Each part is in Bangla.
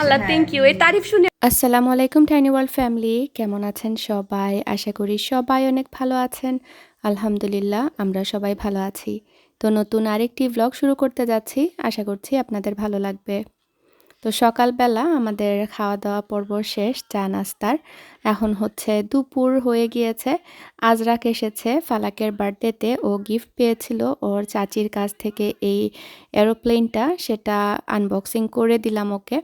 আল্লাহ। হ্যাঁ। থ্যাংক ইউ এই তারিফ শুনে আসসালামু আলাইকুম টাইনি ওয়ার্ল্ড ফ্যামিলি কেমন আছেন সবাই? আশা করি সবাই অনেক ভালো আছেন। আলহামদুলিল্লাহ আমরা সবাই ভালো আছি। তো নতুন আরেকটি ব্লগ শুরু করতে যাচ্ছি। আশা করছি আপনাদের ভালো লাগবে। তো সকালবেলা আমাদের খাওয়া দাওয়া পর্ব শেষ, চা নাস্তার। এখন হচ্ছে দুপুর হয়ে গিয়েছে। আজরাক এসেছে ফালাকের বার্থডেতে। ও গিফট পেয়েছিল। ওর চাচির কাছ থেকে এই এরোপ্লেনটা, সেটা আনবক্সিং করে দিলাম ওকে।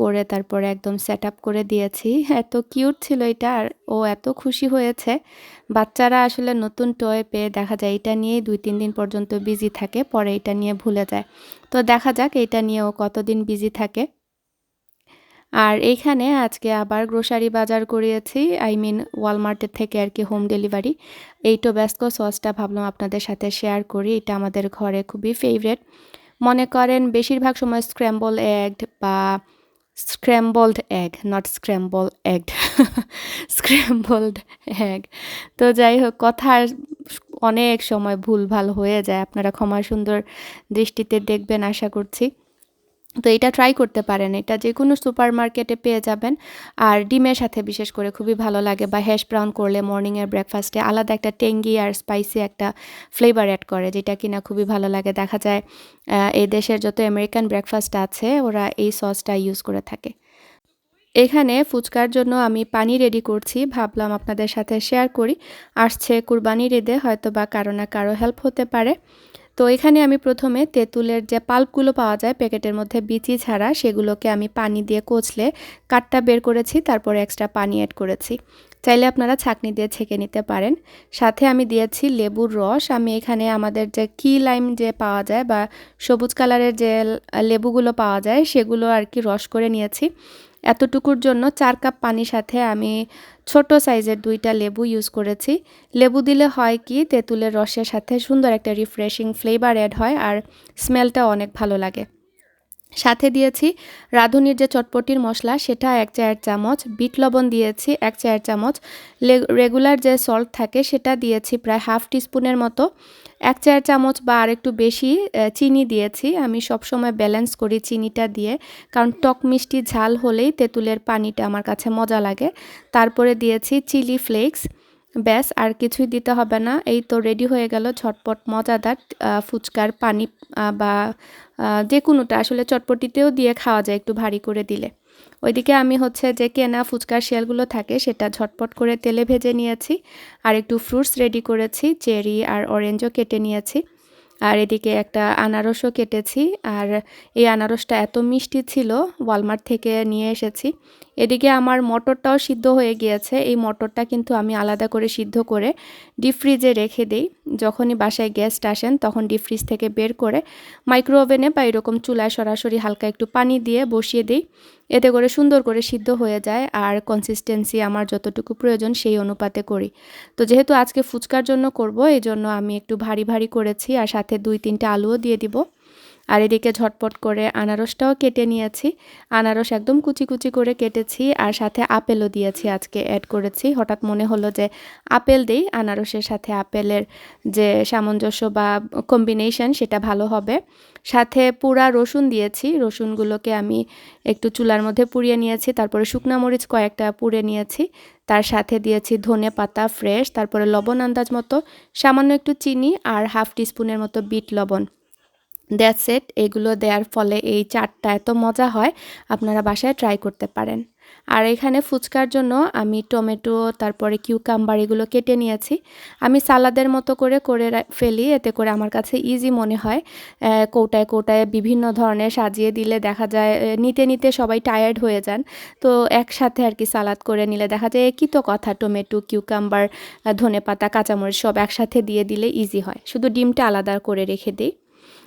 করে তারপরে একদম সেট আপ করে দিয়েছি। এত কিউট ছিল এটা আর ও এত খুশি হয়েছে। বাচ্চারা আসলে নতুন টয় পেয়ে দেখা যায় এটা নিয়েই দুই তিন দিন পর্যন্ত বিজি থাকে, পরে এটা নিয়ে ভুলে যায়। তো দেখা যাক এটা নিয়েও কতদিন বিজি থাকে। আর এইখানে আজকে আবার গ্রোসারি বাজার করিয়েছি আই মিন ওয়ালমার্টের থেকে আর কি হোম ডেলিভারি এই টোব্যাস্কো সসটা ভাবলাম আপনাদের সাথে শেয়ার করি, এটা আমাদের ঘরে খুবই ফেভারেট মনে করেন বেশিরভাগ সময় স্ক্র্যাম্বল এগ বা scrambled egg not scramble egg scrambled egg তো যাই হোক কথা অনেক সময় ভুলভাল হয়ে যায়। আপনারা ক্ষমা সুন্দর দৃষ্টিতে দেখবেন, আশা করছি। তো এটা ট্রাই করতে পারেন। এটা যে কোনো সুপার মার্কেটে পেয়ে যাবেন। আর ডিমের সাথে বিশেষ করে খুবই ভালো লাগে বা হ্যাশ ব্রাউন করলে মর্নিংয়ের ব্রেকফাস্টে আলাদা একটা টেঙ্গি আর স্পাইসি একটা ফ্লেভার অ্যাড করে, যেটা কিনা খুবই ভালো লাগে। দেখা যায় এই দেশের যত আমেরিকান ব্রেকফাস্ট আছে, ওরা এই সসটা ইউজ করে থাকে। এখানে ফুচকার জন্য আমি পানি রেডি করছি। ভাবলাম আপনাদের সাথে শেয়ার করি। আসছে কুরবানির ঈদে হয়তো বা কারও না কারও হেল্প হতে পারে। তো এখানে আমি প্রথমে তেঁতুলের যে পাল্পগুলো পাওয়া যায় প্যাকেটের মধ্যে বিচি ছাড়া, সেগুলোকে আমি পানি দিয়ে কচলে কাঠটা বের করেছি, তারপরে এক্সট্রা পানি অ্যাড করেছি। চাইলে আপনারা ছাঁকনি দিয়ে ছেঁকে নিতে পারেন। সাথে আমি দিয়েছি লেবুর রস। আমি এখানে আমাদের যে কি লাইম যে পাওয়া যায় বা সবুজ কালারের যে লেবুগুলো পাওয়া যায়, সেগুলো আর কি রস করে নিয়েছি। এতটুকুর জন্য চার কাপ পানির সাথে আমি ছোট সাইজের দুইটা লেবু ইউজ করেছি। লেবু দিলে হয় কি, তেঁতুলের রসের সাথে সুন্দর একটা রিফ্রেশিং ফ্লেভার অ্যাড হয় আর স্মেলটা অনেক ভালো লাগে। সাথে দিয়েছি রাঁধুনির যে চটপটির মশলা, সেটা এক চায়ের চামচ, বিট লবণ দিয়েছি এক চায়ের চামচ রেগুলার যে সল্ট থাকে সেটা দিয়েছি প্রায় হাফ টিস্পুনের মতো। এক চায়ের চামচ বা আর একটু বেশি চিনি দিয়েছি। আমি সবসময় ব্যালেন্স করি চিনিটা দিয়ে, কারণ টক মিষ্টি ঝাল হলেই তেঁতুলের পানিটা আমার কাছে মজা লাগে। তারপরে দিয়েছি চিলি ফ্লেক্স ব্যাস, আর কিছুই দিতে হবে না। এই তো রেডি হয়ে গেল ঝটপট মজাদার ফুচকার পানি বা যে কোনোটা আসলে চটপটিতেও দিয়ে খাওয়া যায় একটু ভারী করে দিলে। ওইদিকে আমি হচ্ছে যে কেনা ফুচকার শেলগুলো থাকে সেটা ঝটপট করে তেলে ভেজে নিয়েছি, আর একটু ফ্রুটস রেডি করেছি, চেরি আর অরেঞ্জও কেটে নিয়েছি। আর এদিকে একটা আনারসও কেটেছি, আর এই আনারসটা এত মিষ্টি ছিল ওয়ালমার্ট থেকে নিয়ে এসেছি। এদিকে আমার মটরটাও সিদ্ধ হয়ে গিয়েছে। এই মটরটা কিন্তু আমি আলাদা করে সিদ্ধ করে ডিপ ফ্রিজে রেখে দিই। যখনই বাসায় গেস্ট আসেন, তখন ডিপ ফ্রিজ থেকে বের করে মাইক্রো ওভেনে বা এরকম চুলায় সরাসরি হালকা একটু পানি দিয়ে বসিয়ে দিই। এতে করে সুন্দর করে সিদ্ধ হয়ে যায় আর কনসিস্টেন্সি আমার যতটুকু প্রয়োজন সেই অনুপাতে করি। তো যেহেতু আজকে ফুচকার জন্য করব এই জন্য আমি একটু ভারী ভারী করেছি আর সাথে দুই তিনটা আলুও দিয়ে দিব। আর এদিকে ঝটপট করে আনারসটাও কেটে নিয়েছি। আনারস একদম কুচি কুচি করে কেটেছি আর সাথে আপেলও দিয়েছি আজকে অ্যাড করেছি। হঠাৎ মনে হলো যে আপেল দিই, আনারসের সাথে আপেলের যে সামঞ্জস্য বা কম্বিনেশন সেটা ভালো হবে। সাথে পুরা রসুন দিয়েছি। রসুনগুলোকে আমি একটু চুলার মধ্যে পুড়িয়ে নিয়েছি। তারপরে শুকনা মরিচ কয়েকটা পুড়ে নিয়েছি। তার সাথে দিয়েছি ধনে পাতা ফ্রেশ তারপরে লবণ আন্দাজ মতো সামান্য একটু চিনি আর হাফ টিস্পুনের মতো বিট লবণ। দ্যাটস এট এগুলো দেওয়ার ফলে এই চাটটা এত মজা হয়, আপনারা বাসায় ট্রাই করতে পারেন। আর এখানে ফুচকার জন্য আমি টমেটো, তারপরে কিউকাম্বার এগুলো কেটে নিয়েছি। আমি সালাদের মতো করে করে ফেলি, এতে করে আমার কাছে ইজি মনে হয়। কৌটায় কৌটায় বিভিন্ন ধরনের সাজিয়ে দিলে দেখা যায় নিতে নিতে সবাই টায়ার্ড হয়ে যান। তো একসাথে আর কি সালাদ করে নিলে দেখা যায়, একই তো কথা, টমেটো কিউকাম্বার ধনে পাতা কাঁচামরিচ সব একসাথে দিয়ে দিলে ইজি হয়। শুধু ডিমটা আলাদা করে রেখে দিই।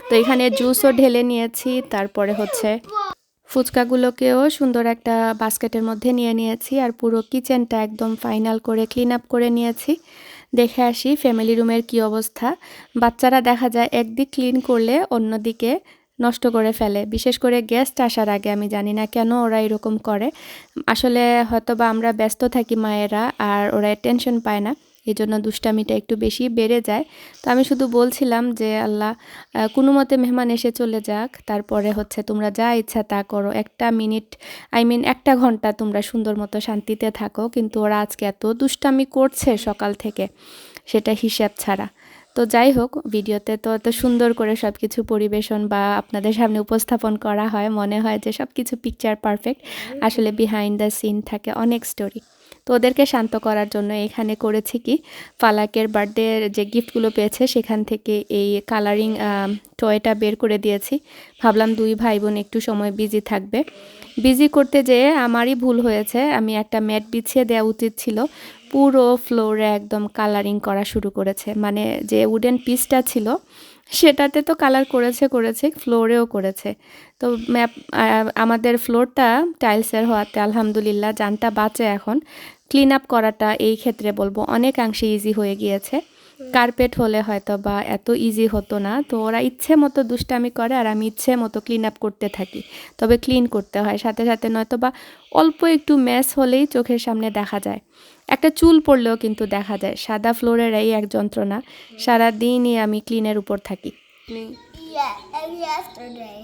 তো এখানে জুসও ঢেলে নিয়েছি, তারপরে হচ্ছে ফুচকাগুলোকেও সুন্দর একটা বাস্কেটের মধ্যে নিয়ে নিয়েছি আর পুরো কিচেনটা একদম ফাইনাল করে ক্লিন আপ করে নিয়েছি। দেখে আসি ফ্যামিলি রুমের কি অবস্থা। বাচ্চারা দেখা যায় একদিক ক্লিন করলে অন্যদিকে নষ্ট করে ফেলে। বিশেষ করে গেস্ট আসার আগে, আমি জানি না কেন ওরা এরকম করে। আসলে হয়তো বা আমরা ব্যস্ত থাকি মায়েরা আর ওরা টেনশন পায় না। এই জন্য দুষ্টামিটা একটু বেশি বেড়ে যায়। তো আমি শুধু বলছিলাম যে, আল্লাহ কোনো মতে মেহমান এসে চলে যাক, তারপরে হচ্ছে তোমরা যা ইচ্ছা তা করো। একটা মিনিট, আই মিন একটা ঘণ্টা তোমরা সুন্দর মতো শান্তিতে থাকো, কিন্তু ওরা আজকে এত দুষ্টামি করছে সকাল থেকে, সেটা হিসাব ছাড়া। তো যাই হোক, ভিডিওতে তো এত সুন্দর করে সব কিছু পরিবেশন বা আপনাদের সামনে উপস্থাপন করা হয়, মনে হয় যে সব কিছু পিকচার পারফেক্ট আসলে বিহাইন্ড দ্য সিন থাকে অনেক স্টোরি তো ওদেরকে শান্ত করার জন্য এখানে করেছি কি? ফালাকের বার্থডে যে গিফটগুলো পেয়েছে, সেখান থেকে এই কালারিং টয়টা বের করে দিয়েছি। ভাবলাম দুই ভাই বোন একটু সময় বিজি থাকবে। বিজি করতে যেয়ে আমারই ভুল হয়েছে। আমি একটা ম্যাট বিছিয়ে দেওয়া উচিত ছিল। পুরো ফ্লোরে একদম কালারিং করা শুরু করেছে। মানে যে উডেন পিসটা ছিল, সেটাতে তো কালার করেছে করেছে ফ্লোরেও করেছে। তো ম্যাপ আমাদের ফ্লোরটা টাইলসের হওয়াতে আলহামদুলিল্লাহ জানটা বাঁচে এখন। ক্লিন আপ করাটা এই ক্ষেত্রে বলব অনেকাংশে ইজি হয়ে গিয়েছে। কার্পেট হলে হয়তো বা এত ইজি হতো না তো ওরা ইচ্ছে মতো দুষ্টামি করে আর আমি ইচ্ছে মতো ক্লিন আপ করতে থাকি। তবে ক্লিন করতে হয় সাথে সাথে নয়তো বা অল্প একটু ম্যাস হলেই চোখের সামনে দেখা যায়। একটা চুল পড়লেও কিন্তু দেখা যায় সাদা ফ্লোরের এই এক যন্ত্রণা সারাদিনই আমি ক্লিনের উপর থাকি। Yeah, and yesterday.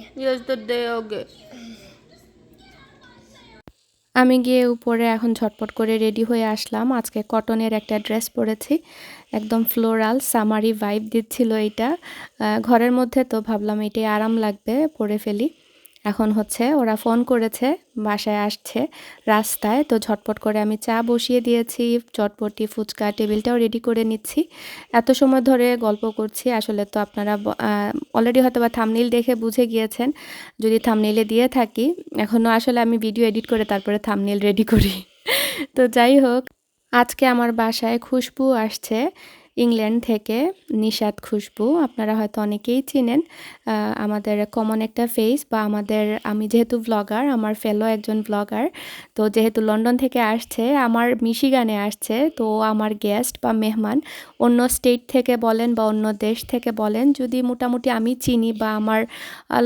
আমি গিয়ে উপরে এখন ঝটপট করে রেডি হয়ে আসলাম। আজকে কটনের একটা ড্রেস পরেছি। একদম ফ্লোরাল সামারি ভাইব দিচ্ছিল এটা ঘরের মধ্যে তো ভাবলাম এটাই আরাম লাগবে পরে ফেলি। এখন হচ্ছে ওরা ফোন করেছে, বাসায় আসছে রাস্তায়, তো ঝটপট করে আমি চা বসিয়ে দিয়েছি, চটপটি, ফুচকা, টেবিলটাও রেডি করে নিচ্ছি। এত সময় ধরে গল্প করছি, আসলে তো আপনারা অলরেডি হয়তো বা থামনিল দেখে বুঝে গিয়েছেন, যদি থামনেলে দিয়ে থাকি এখনও আসলে আমি ভিডিও এডিট করে তারপরে থামনেল রেডি করি। তো যাই হোক, আজকে আমার বাসায় খুশবু আসছে ইংল্যান্ড থেকে নিশাদ খুশবু। আপনারা হয়তো অনেকেই চিনেন আমাদের কমন একটা ফেস বা আমাদের, আমি যেহেতু ব্লগার আমার ফেলো একজন ব্লগার তো যেহেতু লন্ডন থেকে আসছে, আমার মিশিগানে আসছে, তো আমার গেস্ট বা মেহমান অন্য স্টেট থেকে বলেন বা অন্য দেশ থেকে বলেন, যদি মোটামুটি আমি চিনি বা আমার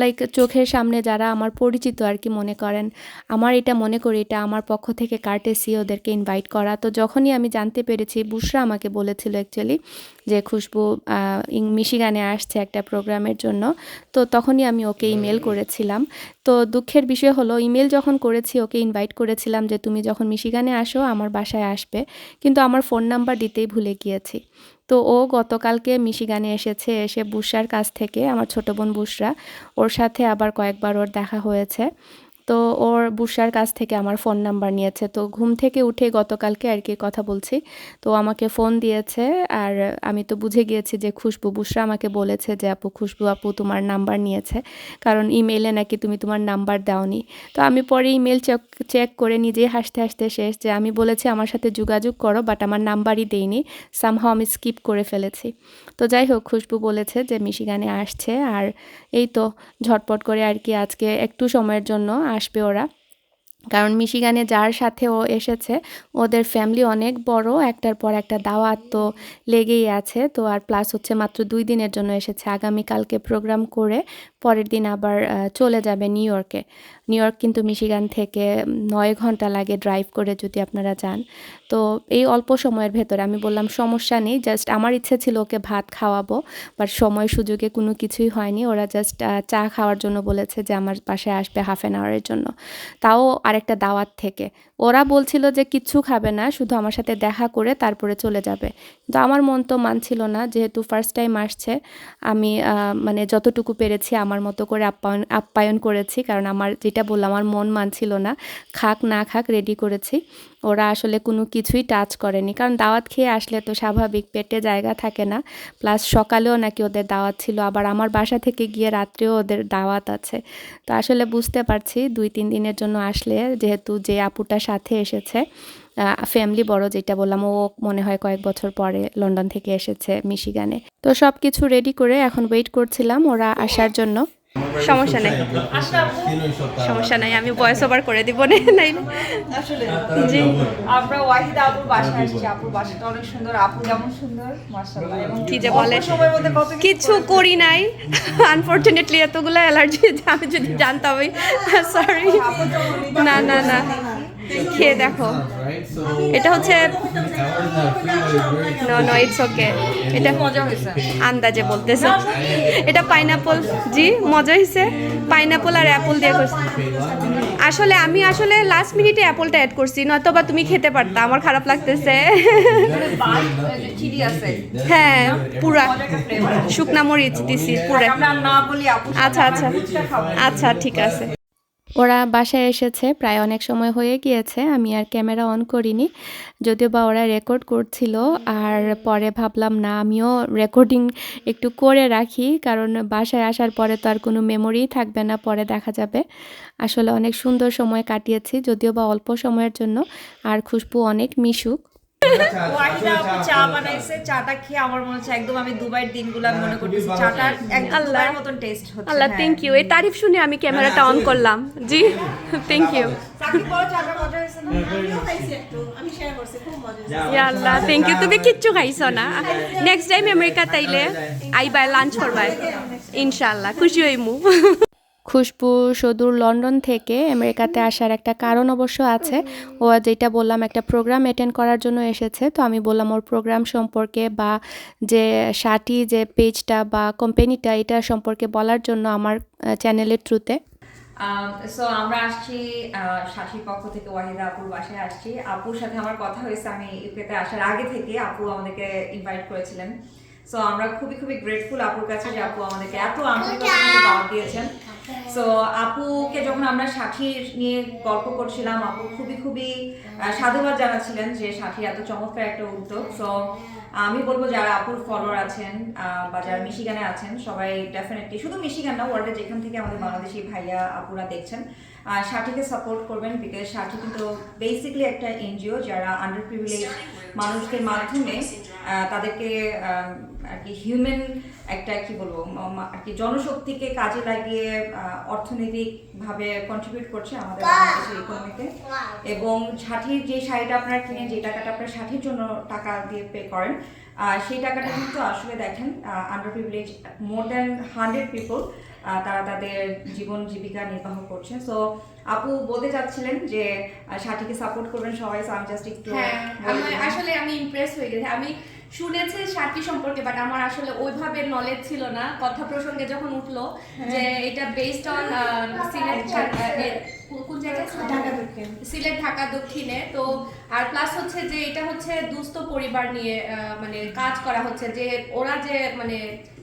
লাইক চোখের সামনে যারা আমার পরিচিত আর কি মনে করেন, আমার এটা মনে করি, এটা আমার পক্ষ থেকে কার্টেসি ওদেরকে ইনভাইট করা। তো যখনই আমি জানতে পেরেছি বুশরা আমাকে বলেছিল অ্যাকচুয়ালি যে খুশবু ইং- মিশিগানে আসছে একটা প্রোগ্রামের জন্য। তো তখনই আমি ওকে ইমেল করেছিলাম। তো দুঃখের বিষয় হলো ইমেল যখন করেছি ওকে ইনভাইট করেছিলাম যে তুমি যখন মিশিগানে আসো আমার বাসায় আসবে। কিন্তু আমার ফোন নাম্বার দিতেই ভুলে গিয়েছি। তো ও গতকালকে মিশিগানে এসেছে এসে বুসরার কাছ থেকে আমার ছোট বোন বুসরা ওর সাথে আবার কয়েকবার ওর দেখা হয়েছে। তো ওর বুসার কাছ থেকে আমার ফোন নাম্বার নিয়েছে। তো ঘুম থেকে উঠে গতকালকে আর কি কথা বলছি। তো আমাকে ফোন দিয়েছে আর আমি তো বুঝে গিয়েছি যে খুশবু, বুসরা আমাকে বলেছে যে আপু, খুশবু আপু তোমার নাম্বার নিয়েছে। কারণ ইমেলে নাকি তুমি তোমার নাম্বার দাওনি। তো আমি পরে ইমেল চেক চেক করে নিজেই হাসতে হাসতে শেষ যে আমি বলেছি আমার সাথে যোগাযোগ করো, বাট আমার নাম্বারই দেইনি। সামহাও আমি স্কিপ করে ফেলেছি। তো যাই হোক, খুশবু বলেছে যে মিশিগানে আসছে। আর এই তো ঝটপট করে আর কি আজকে একটু সময়ের জন্য আসবে ওরা। কারণ মিশিগানে যার সাথে ও এসেছে, ওদের ফ্যামিলি অনেক বড়, একটার পর একটা দাওয়াত তো লেগেই আছে। তো আর প্লাস হচ্ছে মাত্র দুই দিনের জন্য এসেছে। আগামীকালকে প্রোগ্রাম করে পরের দিন আবার চলে যাবে নিউ ইয়র্কে। নিউ ইয়র্ক কিন্তু মিশিগান থেকে নয় ঘণ্টা লাগে ড্রাইভ করে যদি আপনারা যান। তো এই অল্প সময়ের ভেতরে আমি বললাম সমস্যা নেই, জাস্ট আমার ইচ্ছে ছিল ওকে ভাত খাওয়াবো, বাট সময় সুযোগে কোনো কিছুই হয়নি। ওরা জাস্ট চা খাওয়ার জন্য বলেছে যে আমার পাশে আসবে হাফ অ্যান আওয়ারের জন্য। তাও আরেকটা দাওয়াত থেকে। ওরা বলছিল যে কিচ্ছু খাবে না, শুধু আমার সাথে দেখা করে তারপরে চলে যাবে। কিন্তু আমার মন তো মানছিল না, যেহেতু ফার্স্ট টাইম আসছে, আমি মানে যতটুকু পেরেছি আমার মতো করে আপ্যায়ন আপ্যায়ন করেছি, কারণ আমার যেটা বললাম, আমার মন মানছিল না। খাক না খাক রেডি করেছি। ওরা আসলে কোনো কিছুই টাচ করেনি। কারণ দাওয়াত খেয়ে আসলে তো স্বাভাবিক, পেটে জায়গা থাকে না। প্লাস সকালেও নাকি ওদের দাওয়াত ছিল, আবার আমার বাসা থেকে গিয়ে রাত্রেও ওদের দাওয়াত আছে। তো আসলে বুঝতে পারছি, দুই, তিন দিনের জন্য আসলে যেহেতু যে আপুটার সাথে এসেছে ফ্যামিলি বড় যেটা বললাম, ও মনে হয় কয়েক বছর পরে লন্ডন থেকে এসেছে মিশিগানে। তো সব কিছু রেডি করে এখন ওয়েট করছিলাম ওরা আসার জন্য। সমস্যা নেই। সমস্যা নাই আমি ভয়েস ওভার করে দিব না নাই জি। আমরা ওয়াহিদ আপুর বাসা আসছি। আপুর বাসাটা অনেক সুন্দর আপু যেমন সুন্দর মাশাআল্লাহ। এবং কি যে বলে? কিছু করি নাই। আনফরচুনেটলি এতগুলো অ্যালার্জি আমি যদি জানতামই সরি না না না। খেয়ে দেখো। এটা হচ্ছে নো নো ইটস ওকে এটা মজা হয়েছে আন্দাজে বলতেছে। এটা পাইনাপল জি মজা হয়েছে পাইনাপল আর অ্যাপল দিয়ে করছি। আসলে আমি আসলে লাস্ট মিনিটে অ্যাপলটা অ্যাড করছি নয়তো বা তুমি খেতে পারতা আমার খারাপ লাগতেছে। হ্যাঁ পুরা শুকনা মরিচ দিছি পুরা। আচ্ছা আচ্ছা। আচ্ছা ঠিক আছে। ওরা বাসায় এসেছে, প্রায় অনেক সময় হয়ে গিয়েছে, আমি আর ক্যামেরা অন করিনি। যদিও বা ওরা রেকর্ড করছিল, আর পরে ভাবলাম না, আমিও রেকর্ডিং একটু করে রাখি, কারণ বাসায় আসার পরে তো আর কোনো মেমোরিই থাকবে না, পরে দেখা যাবে। আসলে অনেক সুন্দর সময় কাটিয়েছি, যদিও বা অল্প সময়ের জন্য, আর খুশবু অনেক মিশুক। ওয়াহিদা আপু চা বানাইছে চাটা খেয়ে আমার মনে হচ্ছে একদম আমি দুবাইয়ের দিনগুলো আমি মনে করতেছি। চাটা একদম দুবাইয়ের মতন টেস্ট হচ্ছে আল্লাহ হ্যাঁ। থ্যাংক ইউ এই তারিফ শুনে আমি ক্যামেরাটা অন করলাম। জি থ্যাংক ইউ ইয়া আল্লাহ থ্যাংক ইউ তুমি কিচ্ছু খাইছো না? নেক্সট টাইম আমেরিকা তাইলে আইবাই লাঞ্চ করবাই ইনশাআল্লাহ খুশি হইমু। খুশবু সুদূর লন্ডন থেকে আমেরিকাতে আসার একটা কারণ অবশ্য আছে। ও যেটা বললাম, একটা প্রোগ্রাম অ্যাটেন্ড করার জন্য এসেছে। তো আমি বললাম, ওর প্রোগ্রাম সম্পর্কে বা যে সাটি, যে পেজটা বা কোম্পানিটা এটা সম্পর্কে বলার জন্য আমার চ্যানেলের থ্রুতে সো আমরা আসছি শাশির পক্ষ থেকে ওয়াহিদা আপুর বাসায় আসছি। আপুর সাথে আমার কথা হয়েছে আমি ইউকেতে আসার আগে থেকে আপু আমাদেরকে ইনভাইট করেছিলেন। সো আমরা খুবই খুবই গ্রেটফুল আপুর কাছে যে আপু আমাদেরকে এত দাওয়াত দিয়েছেন। সো আপুকে যখন আমরা সাথীর নিয়ে গল্প করছিলাম আপু খুবই খুবই সাধুবাদ জানাচ্ছিলেন যে সাথী এত চমৎকার একটা উদ্যোগ। সো আমি বলব যারা আপুর ফলোয়ার আছেন বা যারা মিশিগানে আছেন সবাই ডেফিনেটলি শুধু মিশিগান না ওয়ার্ল্ডে যেখান থেকে আমাদের বাংলাদেশি ভাইয়া আপুরা দেখছেন সাথীকে সাপোর্ট করবেন বিকজ সাথী কিন্তু বেসিকলি একটা এনজিও যারা আন্ডার প্রিভিলেজ মানুষদের মাধ্যমে তাদেরকে আর কি হিউম্যান একটা কি বলব আর কি জনশক্তিকে কাজে লাগিয়ে অর্থনৈতিকভাবে কন্ট্রিবিউট করছে আমাদের বাংলাদেশের ইকোনমিতে এবং ষাঠির যে শাড়িটা আপনারা কিনে যে টাকাটা আপনার ষাঠির জন্য টাকা দিয়ে পে করেন সেই টাকাটা কিন্তু আসলে দেখেন under privilege more than hundred people তারা তাদের জীবন জীবিকা নির্বাহ করছে। সো আপু বলতে চাচ্ছিলেন যে ষাঠিকে সাপোর্ট করবেন সবাই সো আমি জাস্ট একটু হ্যাঁ। আসলে আমি ইমপ্রেস হয়ে গেছি। আমি শুনেছি সাথী সম্পর্কে বাট আমার আসলে ওইভাবে নলেজ ছিল না। কথা প্রসঙ্গে যখন উঠল যে এটা বেসড অন সিলেট কোন জায়গায়? সিলেট ঢাকা দক্ষিণে। তো আর প্লাস হচ্ছে যে এটা হচ্ছে দুস্থ পরিবার নিয়ে মানে কাজ করা হচ্ছে। যে ওরা যে মানে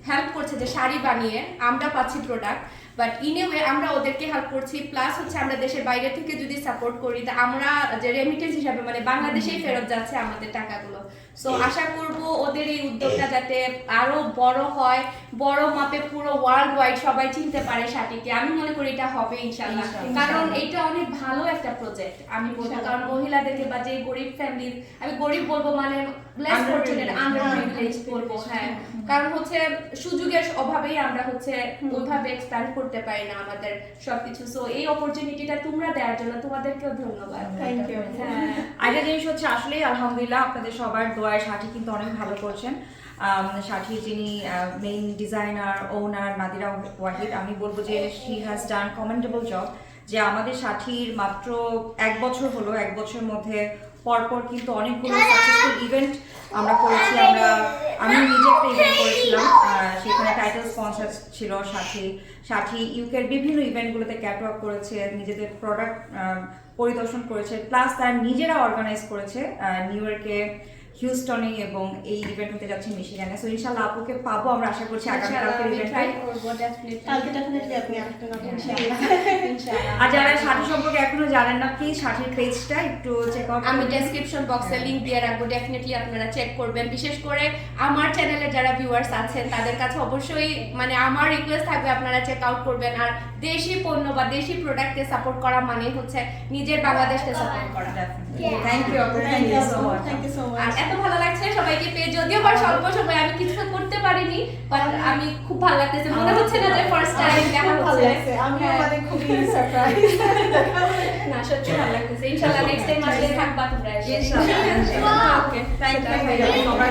হেল্প করছে যে শাড়ি বানিয়ে আমরা পাচ্ছি product but in a way আমরা ওদেরকে হেল্প করছি। প্লাস হচ্ছে আমরা দেশের বাইরে থেকে যদি সাপোর্ট করি তা আমরা যে রেমিটেন্স হিসাবে মানে বাংলাদেশেই ফেরত যাচ্ছে আমাদের টাকাগুলো। সো আশা করব ওদের এই উদ্যোগটা যাতে আরও বড় হয় বড় মাপে পুরো ওয়ার্ল্ড ওয়াইড সবাই চিনতে পারে সাটিকে আমি মনে করি এটা হবে ইনশাল্লাহ কারণ এটা অনেক ভালো একটা প্রজেক্ট আমি বলব কারণ মহিলাদেরকে বা যে গরিব ফ্যামিলির আমি গরিব বলব মানে লেস ফরচুনেট আন্ডার প্রিভিলেজ বলব হ্যাঁ। কারণ হচ্ছে সুযোগের অভাবেই আমরা হচ্ছে ওইভাবে এক্সপ্যান্ড করতে পারি না আমাদের সবকিছু। সো এই অপরচুনিটিটা তোমরা দেওয়ার জন্য তোমাদেরকেও ধন্যবাদ। থ্যাংক ইউ হ্যাঁ। আরেকটা জিনিস হচ্ছে আসলে আলহামদুলিল্লাহ আপনাদের সবার দোয়ায় সাথী কিন্তু অনেক ভালো করছেন। সাথী যিনি মেইন ডিজাইনার ওনার নাদিরা ওয়াহিদ আমি বলব যে she has done commendable job যে আমাদের সাথীর মাত্র এক বছর হলো, এক বছরের মধ্যে পরপর কিন্তু অনেকগুলো সাকসেসফুল ইভেন্ট আমরা করেছি, আমরা, আমি নিজে একটা ইভেন্ট করেছিলাম সেখানে টাইটেল স্পন্সর ছিল সাথী সাথী ইউকের বিভিন্ন ইভেন্টগুলোতে ক্যাটওয়ার্ক করেছে, নিজেদের প্রোডাক্ট পরিদর্শন করেছে প্লাস তারা নিজেরা অর্গানাইজ করেছে নিউ ইয়র্কে হিউস্টনে এবং এই ইভেন্ট হতে যাচ্ছে মিশিগানে। সো ইনশাল্লাহ আপুকে পাবো আমরা আশা করছি আগামীকালকের আমি ট্রাই ইভেন্টে করব ডেফিনেটলি কালকে ডেফিনেটলি আপনি নতুন ইনশাআল্লাহ। আর যারা সাথী সম্পর্কে এখনও জানেন না প্লিজ সাথীর পেজটা একটু চেক আউট আমি ডেসক্রিপশন বক্সে লিংক দিয়ে রাখব ডেফিনেটলি আপনারা চেক করবেন। বিশেষ করে আমার চ্যানেলে যারা ভিউয়ার্স আছেন তাদের কাছে অবশ্যই মানে আমার রিকোয়েস্ট থাকবে আপনারা চেক আউট করবেন। আর দেশি পণ্য বা দেশি প্রোডাক্টকে সাপোর্ট করা মানে হচ্ছে নিজের বাংলাদেশকে সাপোর্ট করা। থ্যাংক ইউ আপু। Thank you so much thank you so much এত ভালো লাগছে সবাইকে পেয়ে যদিও বা স্বল্প সময় আমি কিছু করতে পারিনি বাট আমি খুব ভালো লাগতেছে। মনে হচ্ছে না যে ফার্স্ট টাইম দেখা হচ্ছে। লাগছে আমিও হ্যাঁ। মানে খুবই সারপ্রাইজ না সত্যি ভালো লাগতেছে। ইনশাআল্লাহ নেক্সট টাইম আসলে থাকবা তোমরা ইনশাআল্লাহ ওকে থ্যাংক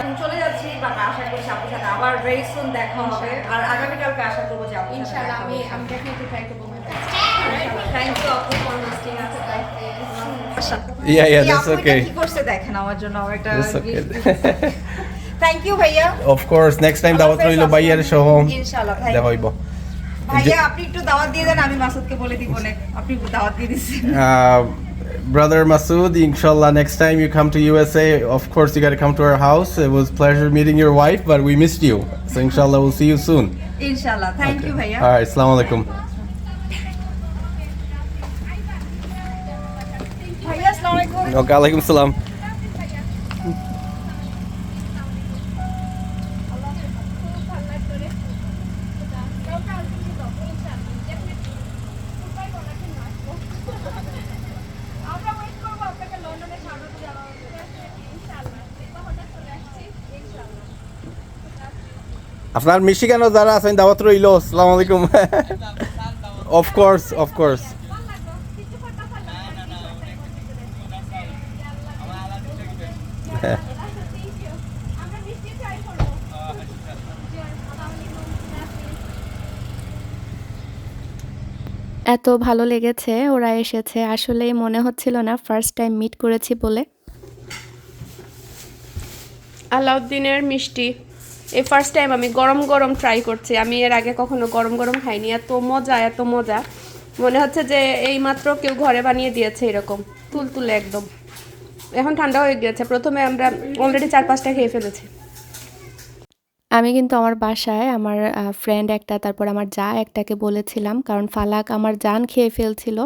ইউ চলে যাচ্ছি বাট আশা করছি আপুর সাথে আবার ভেরি সুন দেখা হবে। আর আগামীকালকে আশা করব যে আপুর ইনশাআল্লাহ আমি আমি ডেফিনেটলি ট্রাই করব my থ্যাংক ইউ আপু for listing us Okay, bye. আচ্ছা Yeah, yeah, এই that's আপু এটা okay. কি করছে দেখেন আমার জন্য আমার একটা okay. থ্যাংক ইউ ভাইয়া Of course, next time দাওয়াত রইল ভাইয়ার সহ ইনশাআল্লাহ দেখা হইব ভাইয়া আপনি একটু দাওয়াত দিয়ে দেন আমি মাসুদকে বলে দিব না আপনি দাওয়াত দিয়ে দিচ্ছেন Uh, brother Masood, inshallah, next time you come to USA, of course, you got to come to our house. It was pleasure meeting your wife, but we missed you. So, inshallah, we'll see you soon. ইনশাআল্লাহ থ্যাংক ইউ ভাইয়া All right, assalamu alaikum. আলাইকুম alaikum salam. আপনার মিশিগানও যারা আছেন দাওয়াত রইল। আসসালামু আলাইকুম। অফ কোর্স অফ কোর্স এত ভালো লেগেছে, ওরা এসেছে। আসলেই মনে হচ্ছিল না ফার্স্ট টাইম মিট করেছি বলে। আলাউদ্দিনের মিষ্টি। এই ফার্স্ট টাইম আমি গরম গরম ট্রাই করছি। আমি এর আগে কখনো গরম গরম খাইনি। এত মজা এত মজা। মনে হচ্ছে যে এই মাত্র কেউ ঘরে বানিয়ে দিয়েছে এরকম। তুলতুলে একদম। এখন ঠান্ডা হয়ে গেছে প্রথমে আমরা অলরেডি চার পাঁচটা খেয়ে ফেলেছি। আমি কিন্তু আমার বাসায় আমার ফ্রেন্ড একটা, তারপর আমার যা একটাকে বলেছিলাম, কারণ ফালাক আমার জান খেয়ে ফেলছিল।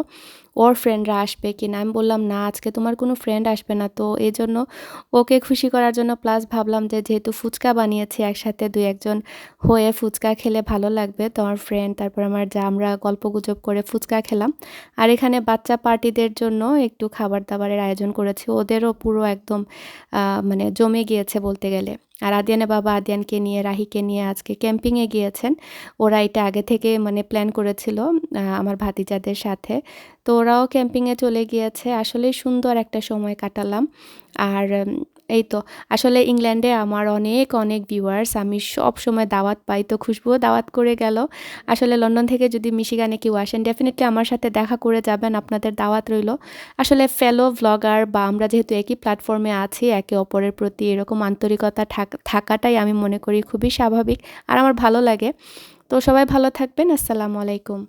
ওর ফ্রেন্ডরা আসবে কি না? আমি বললাম, না, আজকে তোমার কোনো ফ্রেন্ড আসবে না। তো এই জন্য ওকে খুশি করার জন্য প্লাস ভাবলাম যে যেহেতু ফুচকা বানিয়েছি একসাথে দুই একজন হয়ে ফুচকা খেলে ভালো লাগবে, তো আমার ফ্রেন্ড তারপর আমার যা আমরা গল্প গুজব করে ফুচকা খেলাম। আর এখানে বাচ্চা পার্টিদের জন্য একটু খাবার দাবারের আয়োজন করেছি। ওদেরও পুরো একদম মানে জমে গিয়েছে বলতে গেলে। আর আদিয়ানের বাবা আদিয়ানকে নিয়ে, রাহিকে নিয়ে আজকে ক্যাম্পিংয়ে গিয়েছেন। ওরা এটা আগে থেকে মানে প্ল্যান করেছিল আমার ভাতিজাদের সাথে। তো ওরাও ক্যাম্পিংয়ে চলে গিয়েছে। আসলেই সুন্দর একটা সময় কাটালাম। আর এই তো, আসলে ইংল্যান্ডে আমার অনেক অনেক ভিউয়ার্স আমি সব সময় দাওয়াত পাই, তো খুশবুও দাওয়াত করে গেল। আসলে লন্ডন থেকে যদি মিশিগানে কেউ আসেন ডেফিনেটলি আমার সাথে দেখা করে যাবেন, আপনাদের দাওয়াত রইল। আসলে ফেলো ভ্লগার বা আমরা যেহেতু একই প্ল্যাটফর্মে আছি, একে অপরের প্রতি এরকম আন্তরিকতা থাক- থাকাটাই আমি মনে করি খুবই স্বাভাবিক, আর আমার ভালো লাগে। তো সবাই ভালো থাকবেন, আসসালামু আলাইকুম।